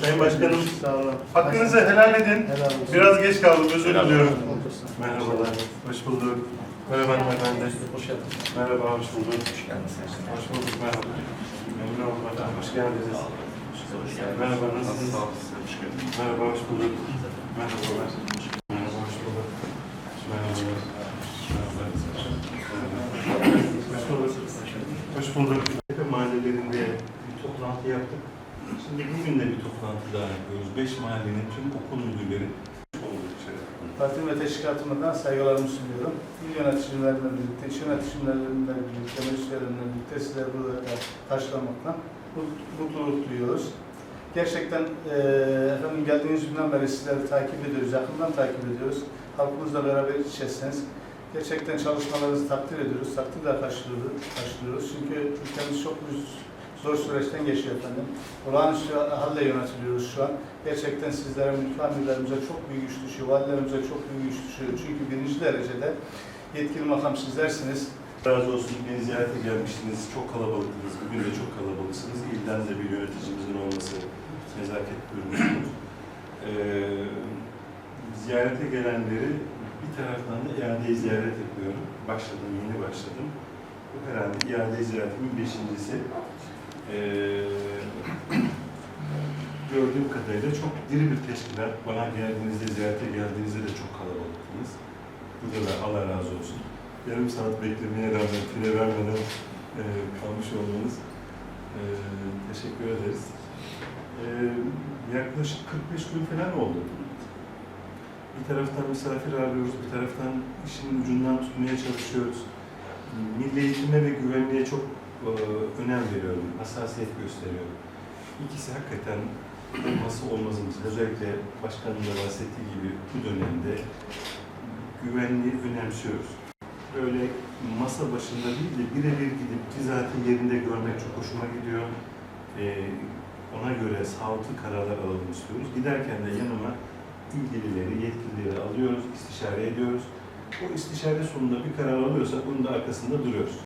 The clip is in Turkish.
Sayın Başkanım, Sağ olun. hakkınızı helal edin. Biraz geç kaldım, özür diliyorum. Merhabalar, hoş bulduk. Merhaba hanımefendi. Hoş geldiniz. Merhaba, hoş bulduk. Hoş bulduk, merhaba. Memnun oldum efendim, hoş geldiniz. Merhaba, nasılsınız? Merhaba, hoş bulduk. Merhabalar. Merhaba, hoş bulduk. Merhabalar. Merhabalar. Hoş bulduk. Tepe mahallelerinde bir toplantı yaptık. Şimdi bugün de bir toplantı daha yapıyoruz. Beş mahallenin tüm okul müdürleri. Partim ve teşkilatımdan saygılarımı sunuyorum. İl yöneticilerimle birlikte, iş yöneticilerimle birlikte, meclislerimle birlikte sizleri burada karşılamaktan mut- mutluluk duyuyoruz. Gerçekten eee efendim geldiğiniz günden beri sizleri takip ediyoruz, yakından takip ediyoruz. Halkımızla beraber iç içesiniz. Gerçekten çalışmalarınızı takdir ediyoruz, takdirle karşılıyoruz. Çünkü ülkemiz çok bir zor süreçten geçiyor efendim. Olağanüstü halle yönetiliyoruz şu an. Gerçekten sizlere, mülki amirlerimize çok büyük güç düşüyor, valilerimize çok büyük güç düşüyor. Çünkü birinci derecede yetkili makam sizlersiniz. Razı olsun beni ziyarete gelmiştiniz. Çok kalabalıktınız. Bugün de çok kalabalıksınız. İlden de bir yöneticimizin olması nezaket buyurmuşsunuz. Ee, ziyarete gelenleri bir taraftan da iadeyi ziyaret yapıyorum. Başladım, yeni başladım. Bu herhalde iade ziyaretimin beşincisi. Ee, gördüğüm kadarıyla çok diri bir teşkilat. Bana geldiğinizde, ziyarete geldiğinizde de çok kalabalıktınız. Burada da Allah razı olsun yarım saat beklemeye rağmen file vermeden e, kalmış olmanız e, teşekkür ederiz. E, yaklaşık 45 gün falan oldu. Bir taraftan misafir arıyoruz, bir taraftan işin ucundan tutmaya çalışıyoruz. Milli eğitime ve güvenliğe çok e, önem veriyorum, hassasiyet gösteriyorum. İkisi hakikaten olması olmazımız. Özellikle başkanın da bahsettiği gibi bu dönemde güvenliği önemsiyoruz böyle masa başında değil de birebir gidip bizzat yerinde görmek çok hoşuma gidiyor. Ee, ona göre sağlıklı kararlar alalım istiyoruz. Giderken de yanıma ilgilileri, yetkilileri alıyoruz, istişare ediyoruz. O istişare sonunda bir karar alıyorsak bunun da arkasında duruyoruz.